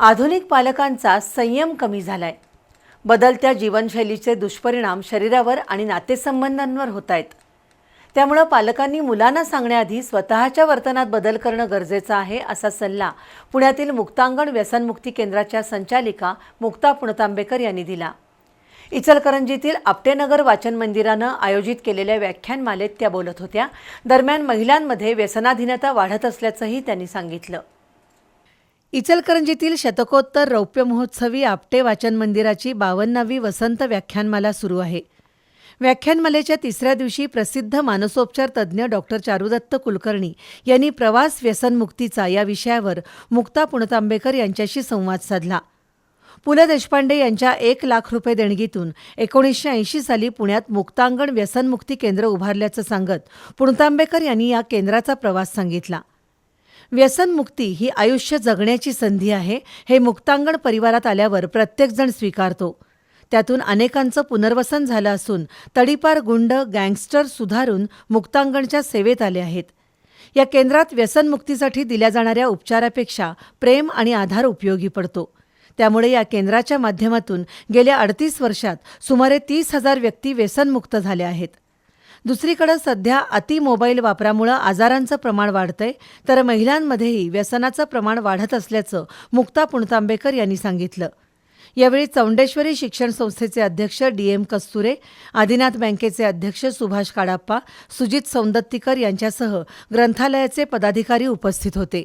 आधुनिक पालकांचा संयम कमी झालाय. बदलत्या जीवनशैलीचे दुष्परिणाम शरीरावर आणि नातेसंबंधांवर होत आहेत त्यामुळं पालकांनी मुलांना सांगण्याआधी स्वतःच्या वर्तनात बदल करणं गरजेचं आहे असा सल्ला पुण्यातील मुक्तांगण व्यसनमुक्ती केंद्राच्या संचालिका मुक्ता पुणतांबेकर यांनी दिला. इचलकरंजीतील आपटेनगर वाचन मंदिरानं आयोजित केलेल्या व्याख्यानमालेत त्या बोलत होत्या. दरम्यान महिलांमध्ये व्यसनाधीनता वाढत असल्याचंही त्यांनी सांगितलं. इचलकरंजीतील शतकोत्तर रौप्य महोत्सवी आपटे वाचन मंदिराची बावन्नावी वसंत व्याख्यानमाला सुरू आहे. व्याख्यानमालेच्या तिसऱ्या दिवशी प्रसिद्ध मानसोपचार तज्ज्ञ डॉक्टर चारुदत्त कुलकर्णी यांनी प्रवास व्यसनमुक्तीचा या विषयावर मुक्ता पुणतांबेकर यांच्याशी संवाद साधला. पु ल देशपांडे यांच्या एक लाख रुपये देणगीतून एकोणीसशे ऐंशी साली पुण्यात मुक्तांगण व्यसनमुक्ती केंद्र उभारल्याचं सांगत पुणतांबेकर यांनी या केंद्राचा प्रवास सांगितला. व्यसनमुक्ती ही आयुष्य जगण्याची संधी आहे हे मुक्तांगण परिवारात आल्यावर प्रत्येकजण स्वीकारतो. त्यातून अनेकांचं पुनर्वसन झालं असून तडीपार गुंड गँगस्टर सुधारून मुक्तांगणच्या सेवेत आले आहेत. या केंद्रात व्यसनमुक्तीसाठी दिल्या जाणाऱ्या उपचारापेक्षा प्रेम आणि आधार उपयोगी पडतो. त्यामुळे या केंद्राच्या माध्यमातून गेल्या अडतीस वर्षात सुमारे तीस हजार व्यक्ती व्यसनमुक्त झाल्या आहेत. दुसरीकडे सध्या अति मोबाईल वापरामुळं आजारांचं प्रमाण वाढतंय तर महिलांमध्येही व्यसनाचं प्रमाण वाढत असल्याचं मुक्ता पुणतांबेकर यांनी सांगितलं. यावेळी चौंडेश्वरी शिक्षण संस्थेचे अध्यक्ष डी एम कस्तुरे आदिनाथ बँकेचे अध्यक्ष सुभाष काडाप्पा सुजित सौंदत्तीकर यांच्यासह ग्रंथालयाचे पदाधिकारी उपस्थित होते.